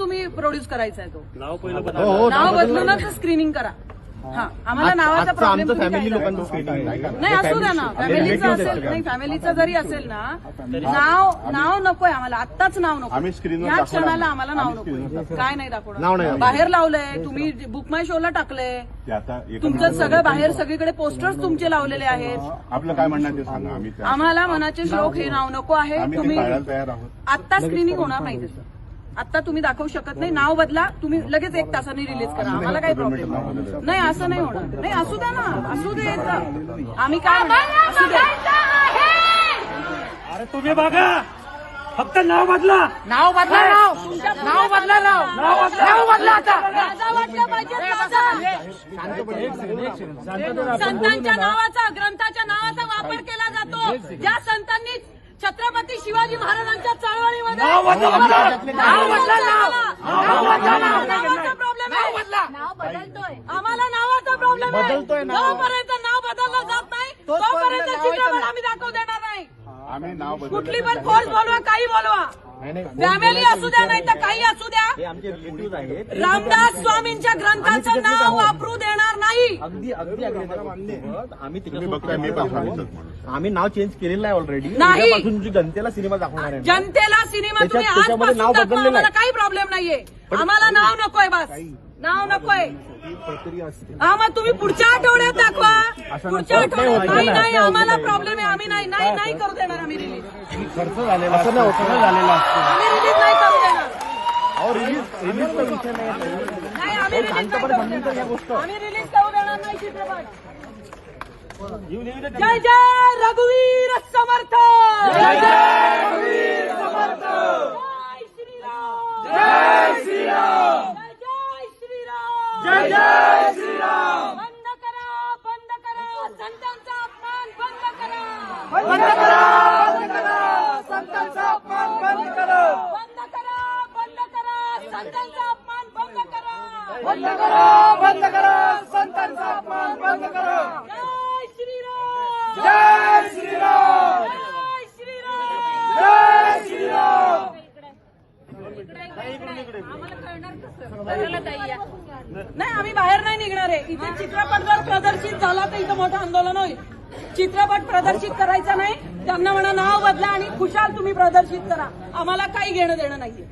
तुम्ही प्रोड्यूस करायचा आहे तो. नाव पहिलं हो बदला. हो नाव बदलूनच स्क्रीनिंग करा. हा. आम्हाला नावाचा आजचं प्रॉब्लेम आमचं फॅमिली लोकांचं screening नाही असू द्या ना. फॅमिलीचं असेल. नाही फॅमिलीचं जरी असेल ना नाव नाव नकोय आम्हाला. आत्ताच नाव नको आम्ही screen वर या दाखवणार क्षणाला नाही. आम्हाला नाव आम्ही screen वर नको दाखवणार. काय नाही. नाव दाखवणार. नाही बाहेर लावलंय तुम्ही बुक माय शोला टाकलंय. ते आता एका तुमचं सगळं बाहेर सगळीकडे पोस्टर्स तुमचे लावलेले आहेत. आपलं काय म्हणणं आहे ते सांगा. आम्ही त्या- आम्हाला मनाचे श्लोक हे नाव नको आहे. आम्ही ते तुम्ही पाळायला तयार आहोत. आत्ता स्क्रीनिंग होणार नाही. त्याचं आत्ता तुम्ही दाखवू शकत नाही. नाव बदला तुम्ही लगेच एक तासाने रिलीज करा. आम्हाला काही प्रॉब्लेम नाही. असं नाही होणार. नाही असू द्या ना. असू दे. आम्ही काय? असू अरे तुम्ही बघा. फक्त नाव बदला. नाव बदला नाव नाव बदला नाव नाव बदला आता. संतांच्या नावाचा ग्रंथाच्या नावाचा वापर केला जातो. ज्या संतांनी छत्रपती शिवाजी महाराजांच्या नाव! बदला, बदला. नाव! बदला नाव नाव! बदला नाव नावाचा प्रॉब्लेम आहे. नाव बदलतोय. आम्हाला नावाचा प्रॉब्लेम आहे. बदलतोय नाव. जोपर्यंत नाव बदललं जात नाही तोपर्यंत चित्रपट आम्ही दाखवू देणार नाही. आम्ही नाव कुठली पण फोर्स बोलवा काही बोलवा. नाही, नाही. फॅमिली असू द्या नाही तर काही असू द्या. हे आमचे रिलेटिव्ह आहेत. रामदास स्वामींच्या ग्रंथाचं नाव वापरू देणार नाही अगदी अगदी agree आहे. आम्ही तुम्ही त्याच्यासोबत बघताय मी पण सांगितलं म्हणून आम्ही नाव चेंज केलेलं आहे ऑलरेडी नाही. उद्यापासून तुमची जनतेला सिनेमा दाखवणार आहे जनतेला सिनेमा तुम्ही त्याच्यात- त्याच्यामध्ये आजपासून नाव दाखवा. बदललेलं आम्हाला आहे. काही प्रॉब्लेम नाहीये. आम्हाला नाव नकोय बस. नाव नकोय. काहीतरी असते. हा मग तुम्ही पुढच्या आठवड्यात दाखवा. पुढच्या आठवड्यात नाही ना. नाही आम्हाला प्रॉब्लेम आहे. आम्ही नाही नाही नाही करू देणार आम्ही रिलीज खर्च झालेला असं नाही होतं ना झालेला असतो. आम्ही रिलीज नाही करू देणार. अहो रिलीज रिलीजचा विषय. नाही. आम्ही रिलीज करू देणार नाही चित्रपट. जय जय रघुवीर समर्थ. जय जय रघुवीर समर्थ. जय श्रीराम. जय श्रीराम. जय जय श्रीराम. जय जय श्रीराम. बंद करा बंद करा. संतांचा अपमान बंद करा. बंद करा बंद करा. संतांचा अपमान बंद करा. बंद करा बंद करा. संतांचा अपमान बंद करा! बंद करा बंद करा संतांचा अपमान बंद करा! जय श्रीराम! जय श्रीराम! जय श्रीराम! जय श्रीराम! नाही आम्ही बाहेर नाही निघणार आहे. इथे चित्रपट जर प्रदर्शित झाला तर इथं मोठं आंदोलन होईल. चित्रपट प्रदर्शित करायचा नाही. त्यांना म्हणा नाव बदला आणि खुशाल तुम्ही प्रदर्शित करा. आम्हाला काही घेणं देणं नाहीये